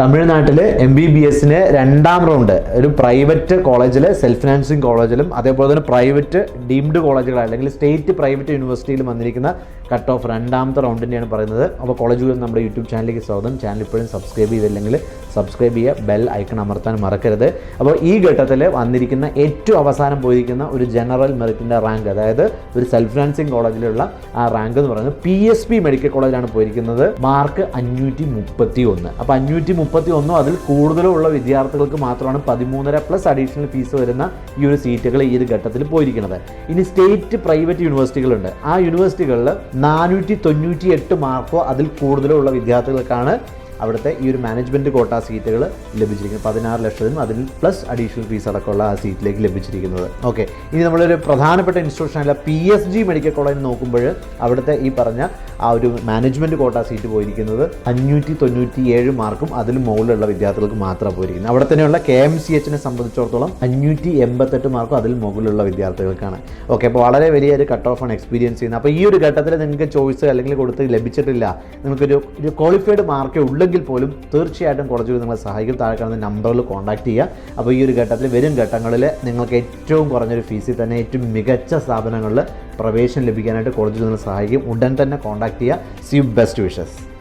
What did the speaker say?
തമിഴ്നാട്ടിൽ M B B എസിന് രണ്ടാം റൗണ്ട് ഒരു പ്രൈവറ്റ് കോളേജിൽ സെൽഫ് ഫിനാൻസിങ് കോളേജിലും അതേപോലെ തന്നെ പ്രൈവറ്റ് ഡീംഡ് കോളേജുകൾ അല്ലെങ്കിൽ സ്റ്റേറ്റ് പ്രൈവറ്റ് യൂണിവേഴ്സിറ്റിയിലും വന്നിരിക്കുന്ന കട്ട് ഓഫ് രണ്ടാമത്തെ റൗണ്ടിന്റെയാണ് പറയുന്നത്. അപ്പോൾ കോളേജുകൾ നമ്മുടെ യൂട്യൂബ് ചാനലിലേക്ക് സ്വാഗതം. ചാനൽ ഇപ്പോഴും സബ്സ്ക്രൈബ് ചെയ്തില്ലെങ്കിൽ സബ്സ്ക്രൈബ് ചെയ്യുക. ബെൽ ഐക്കൺ അമർത്താൻ മറക്കരുത്. അപ്പോൾ ഈ ഘട്ടത്തിൽ വന്നിരിക്കുന്ന ഏറ്റവും അവസാനം പോയിരിക്കുന്ന ഒരു ജനറൽ മെറിറ്റിന്റെ റാങ്ക് അതായത് ഒരു സെൽഫ് ഫിനാൻസിങ് കോളേജിലുള്ള ആ റാങ്ക് എന്ന് പറയുന്നത് പി എസ് പി മെഡിക്കൽ കോളേജിലാണ് പോയിരിക്കുന്നത്. മാർക്ക് അഞ്ഞൂറ്റി മുപ്പത്തി ഒന്ന് അപ്പോൾ അഞ്ഞൂറ്റി മുപ്പത്തി ഒന്നോ അതിൽ കൂടുതലോ ഉള്ള വിദ്യാർത്ഥികൾക്ക് മാത്രമാണ് പതിമൂന്നര പ്ലസ് അഡീഷണൽ ഫീസ് വരുന്ന ഈ ഒരു സീറ്റുകൾ ഈ ഒരു ഘട്ടത്തിൽ പോയിരിക്കുന്നത്. ഇനി സ്റ്റേറ്റ് പ്രൈവറ്റ് യൂണിവേഴ്സിറ്റികളുണ്ട് ആ യൂണിവേഴ്സിറ്റികളിൽ നാനൂറ്റി തൊണ്ണൂറ്റി എട്ട് മാർക്കോ അതിൽ കൂടുതലോ ഉള്ള വിദ്യാർത്ഥികൾക്കാണ് അവിടുത്തെ ഈ ഒരു മാനേജ്മെന്റ് കോട്ട സീറ്റുകൾ ലഭിച്ചിരിക്കുന്നത് പതിനാറ് ലക്ഷത്തിനും അതിൽ പ്ലസ് അഡീഷണൽ ഫീസ് അടക്കമുള്ള ആ സീറ്റിലേക്ക് ലഭിച്ചിരിക്കുന്നത്. ഓക്കെ ഇനി നമ്മളൊരു പ്രധാനപ്പെട്ട ഇൻസ്റ്റിറ്റ്യൂഷനായ P S G medical college നോക്കുമ്പോൾ അവിടുത്തെ ഈ പറഞ്ഞ ആ ഒരു മാനേജ്മെന്റ് കോട്ട സീറ്റ് പോയിരിക്കുന്നത് അഞ്ഞൂറ്റി തൊണ്ണൂറ്റി ഏഴ് മാർക്കും അതിൽ മുകളിലുള്ള വിദ്യാർത്ഥികൾക്ക് മാത്രമാണ് പോയിരിക്കുന്നത്. അവിടെ തന്നെയുള്ള കെ എം സി എച്ചിനെ സംബന്ധിച്ചിടത്തോളം അഞ്ഞൂറ്റി എൺപത്തെട്ട് മാർക്കും അതിൽ മുകളിലുള്ള വിദ്യാർത്ഥികൾക്കാണ്. ഓക്കെ അപ്പോൾ വളരെ വലിയൊരു കട്ട് ഓഫ് ആണ് എക്സ്പീരിയൻസ് ചെയ്യുന്നത്. അപ്പോൾ ഈ ഒരു ഘട്ടത്തിൽ നിങ്ങൾക്ക് ചോയ്സ് അല്ലെങ്കിൽ കൊടുത്ത് ലഭിച്ചിട്ടില്ല. നിങ്ങൾക്കൊരു ഒരു ക്വാളിഫൈഡ് മാർക്കേ ഉള്ളെങ്കിൽ പോലും തീർച്ചയായിട്ടും കോളേജുകൾ നിങ്ങളെ സഹായിക്കും. താഴെ കാണുന്ന നമ്പറിൽ കോൺടാക്ട് ചെയ്യുക. അപ്പോൾ ഈ ഒരു ഘട്ടത്തിൽ വരും ഘട്ടങ്ങളിൽ നിങ്ങൾക്ക് ഏറ്റവും കുറഞ്ഞൊരു ഫീസിൽ തന്നെ ഏറ്റവും മികച്ച സ്ഥാപനങ്ങളിൽ പ്രവേശനം ലഭിക്കാനായിട്ട് കോളേജിൽ നിങ്ങളെ സഹായിക്കും. ഉടൻ തന്നെ കോൺടാക്ട് ചെയ്യുക. C best wishes